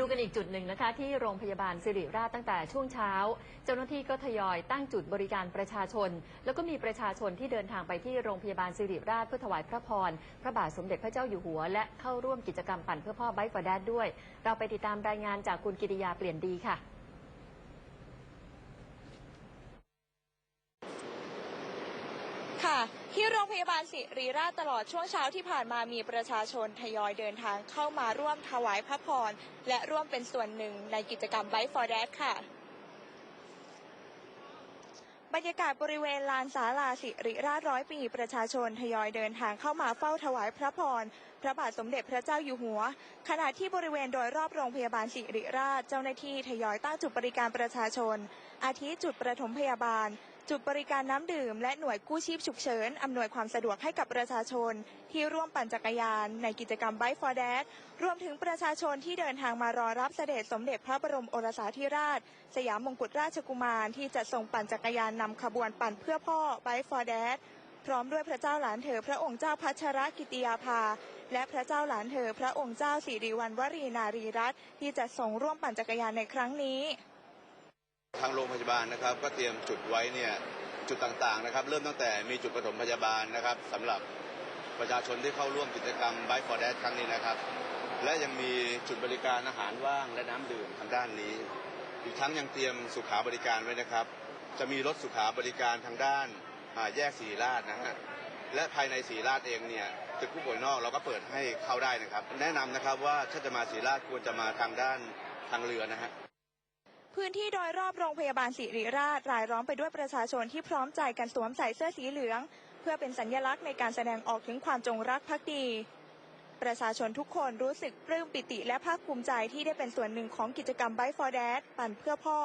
ดูกันอีกจุดหนึ่งนะคะ ที่โรงพยาบาลสิริราชตั้งแต่ช่วงเช้า เจ้าหน้าที่ก็ทยอยตั้งจุดบริการประชาชน แล้วก็มีประชาชนที่เดินทางไปที่โรงพยาบาลสิริราชเพื่อถวายพระพรพระบาทสมเด็จพระเจ้าอยู่หัว และเข้าร่วมกิจกรรมปั่นเพื่อพ่อไบค์ฟอร์ดด้วย เราไปติดตามรายงานจากคุณกิติยาเปลี่ยนดีค่ะ ค่ะ ที่โรงพยาบาลศิริราชตลอดช่วงเช้าที่ผ่านมามีประชาชนทยอยเดินทางเข้ามาร่วมถวายพระพร และร่วมเป็นส่วนหนึ่งในกิจกรรม Bike for Dad ค่ะบรรยากาศบริเวณลานศาลาสิริราชร้อยปีประชาชนทยอยเดินทางเข้ามาเฝ้าถวายพระพร พระบาทสมเด็จพระเจ้าอยู่หัว ขณะที่บริเวณโดยรอบโรงพยาบาลสิริราชเจ้าหน้าที่ทยอยตั้งจุดบริการประชาชน อาทิจุดประถมพยาบาล จุดบริการน้ำดื่ม และหน่วยกู้ชีพฉุกเฉิน อำนวยความสะดวกให้กับประชาชน ที่ร่วมปั่นจักรยาน ในกิจกรรม Bike for Dad รวมถึงประชาชนที่เดินทางมารอรับเสด็จสมเด็จพระบรมโอรสาธิราช สยามมงกุฎราชกุมารที่จะทรงปั่นจักรยานนำขบวนปั่นเพื่อพ่อ Bike for Dad พร้อมด้วยพระเจ้าหลานเธอพระองค์เจ้าพัชรกิติยาภา และพระเจ้าหลานเธอพระองค์เจ้าสิริวัณวรีนารีรัตน์ที่จะทรงร่วมปั่นจักรยานในครั้งนี้ ทางโรงพยาบาลนะครับก็เตรียมจุดไว้เนี่ยจุดต่างๆนะครับ เริ่มตั้งแต่มีจุดปฐมพยาบาลนะครับสำหรับประชาชนที่เข้าร่วมกิจกรรม Bike for Dad ครั้งนี้นะครับ และยังมีจุดบริการอาหารว่างและน้ำดื่มทางด้านนี้ อีกทั้งยังเตรียมสุขาบริการไว้นะครับ จะมีรถสุขาบริการทางด้านาแยกสีราชนะฮะและภายในสีราชเองเนี่ยตึกผู้ป่วยนอกเราก็เปิดให้เข้าได้นะครับ แนะนำนะครับว่าถ้าจะมาสีราชควรจะมาทางด้านทางเรือนะฮะ พื้นที่โดยรอบโรงพยาบาลศิริราชรายล้อมไปด้วยประชาชนที่พร้อมใจกันสวมใส่เสื้อสีเหลือง เพื่อเป็นสัญลักษณ์ในการแสดงออกถึงความจงรักภักดี ประชาชนทุกคนรู้สึกปลื้มปิติและภาคภูมิใจที่ได้เป็นส่วนหนึ่งของกิจกรรม Bike for Dad ปั่นเพื่อพ่อ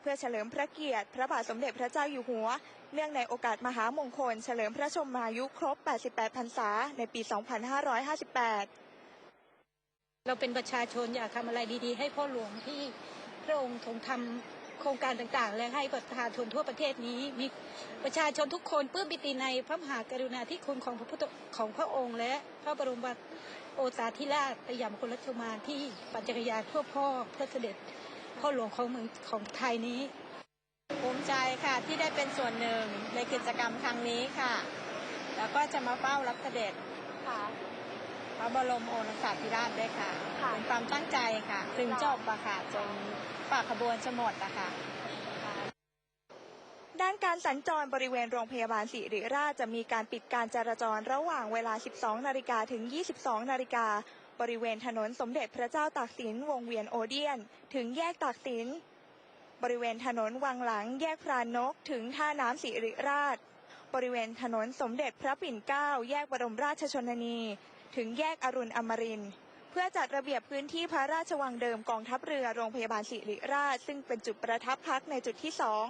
เพื่อเฉลิมพระเกียรติ พระบาทสมเด็จพระเจ้าอยู่หัว เนื่องในโอกาสมหามงคล เฉลิมพระชนมายุครบ 88 พรรษา ในปี 2558 เราเป็นประชาชนอยากทำอะไรดีๆ ให้พ่อหลวงที่ พระองค์ทรงทำโครงการต่างๆ และให้ประชาชนทั่วประเทศนี้ มีประชาชนทุกคนปลื้มปิติในพระมหากรุณาธิคุณของพระพุทธของพระองค์ และพระบรมโอษาธิราชสยามกุฎราชกุมารที่ปั่นจักรยานเพื่อพ่อเพื่อเสด็จพ่อหลวงของเมืองของไทยนี้ภูมิใจค่ะที่ได้เป็นส่วนหนึ่งในกิจกรรมครั้งนี้ค่ะ แล้วก็จะมาเฝ้ารับเสด็จค่ะ ระบรมโอรสาธิราชด้วยค่ะค่ะเป็นความตั้งใจค่ะ ถึงจบอะค่ะจนฝากขบวนจะหมดอะค่ะด้านการสัญจรบริเวณโรงพยาบาลศิริราชจะมีการปิดการจราจรระหว่างเวลา 12 นาฬิกาถึง 22 นาฬิกา บริเวณถนนสมเด็จพระเจ้าตากสินวงเวียนโอเดียน ถึงแยกตากสิน บริเวณถนนวังหลังแยกพรานกถึงท่าน้ำศิริราช บริเวณถนนสมเด็จพระปิ่นเกล้าแยกบรมราชชนนี ถึงแยกอรุณอมรินทร์เพื่อจัดระเบียบพื้นที่พระราชวังเดิมกองทัพเรือโรงพยาบาลศิริราช ซึ่งเป็นจุดประทับพักในจุดที่สอง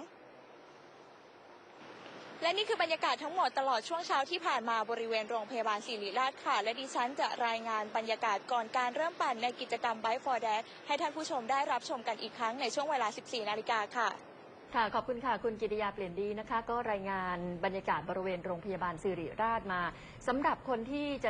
และนี่คือบรรยากาศทั้งหมดตลอดช่วงเช้าที่ผ่านมาบริเวณโรงพยาบาลศิริราชค่ะ และดิฉันจะรายงานบรรยากาศก่อนการเริ่มปั่นในกิจกรรม Bike for Dad ให้ท่านผู้ชมได้รับชมกันอีกครั้งในช่วงเวลา 14 นาฬิกาค่ะ ค่ะ ขอบคุณค่ะ คุณกิติยาเปลี่ยนดีนะคะ ก็รายงานบรรยากาศบริเวณโรงพยาบาลสิริราชมาสำหรับคนที่จะ